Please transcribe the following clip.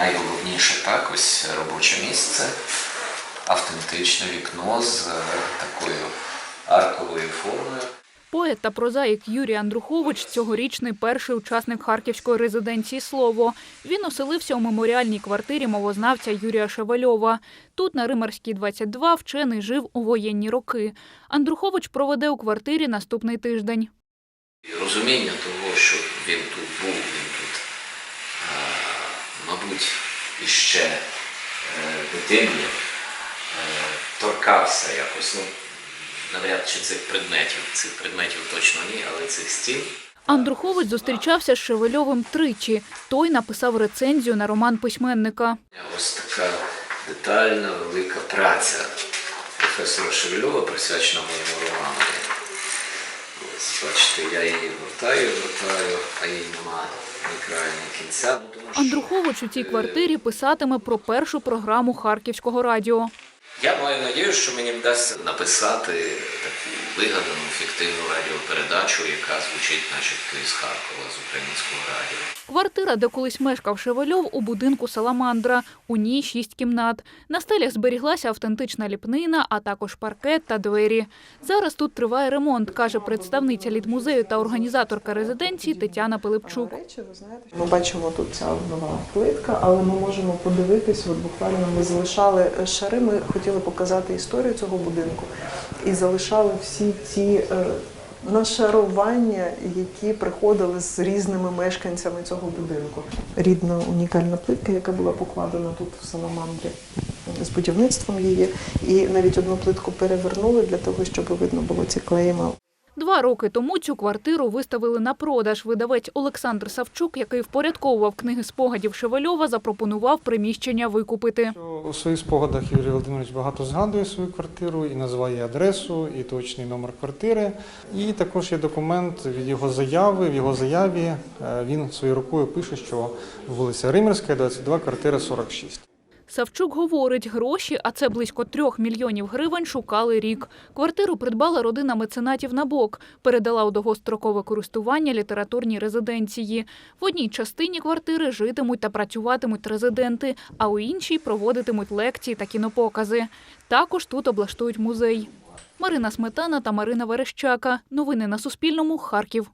найголовніше так, ось робоче місце, автентичне вікно з е, такою арковою формою. Поет та прозаїк Юрій Андрухович цьогорічний перший учасник харківської резиденції Слово. Він оселився у меморіальній квартирі мовознавця Юрія Шевельова. Тут на Римарській 22 вчений жив у воєнні роки. Андрухович проведе у квартирі наступний тиждень. Розуміння того, що він тут був, він тут, мабуть, іще е, дитиною, е, торкався якось, ну, навряд чи цих предметів, цих предметів точно ні, але цих стін. Андрухович зустрічався з Шевельовим тричі. Той написав рецензію на роман письменника. Ось така детальна, велика праця професора Шевельова, присвячена моєму роману. Ось, бачите, я її вертаю, вертаю, а їй нема ні краю, ні кінця. Андрухович у цій квартирі писатиме про першу програму Харківського радіо. Я маю надію, що мені вдасться написати таку вигадану фіктивну радіопередачу, яка звучить начебто із Харкова, з українського радіо. Квартира, де колись мешкав Шевельов, у будинку Саламандра. У ній шість кімнат. На стелях зберіглася автентична ліпнина, а також паркет та двері. Зараз тут триває ремонт, каже представниця літмузею та організаторка резиденції Тетяна Пилипчук. Ми бачимо тут ця нова плитка, але ми можемо подивитись. От буквально ми залишали шари. Ми хотіли показати історію цього будинку і залишали всі ті е, нашарування, які приходили з різними мешканцями цього будинку. Рідна унікальна плитка, яка була покладена тут в Саламандрі з будівництвом її, і навіть одну плитку перевернули для того, щоб видно було ці клейми. Два роки тому цю квартиру виставили на продаж. Видавець Олександр Савчук, який впорядковував книги спогадів Шевельова, запропонував приміщення викупити. У своїх спогадах Юрій Володимирович багато згадує свою квартиру і називає адресу, і точний номер квартири. І також є документ від його заяви. В його заяві е, він своєю рукою пише, що вулиця Римерська, 22, квартира 46. Савчук говорить, гроші, а це близько трьох мільйонів гривень, шукали рік. Квартиру придбала родина меценатів на бок, передала у довгострокове користування літературній резиденції. В одній частині квартири житимуть та працюватимуть резиденти, а у іншій проводитимуть лекції та кінопокази. Також тут облаштують музей. Марина Сметана та Марина Верещака. Новини на Суспільному. Харків.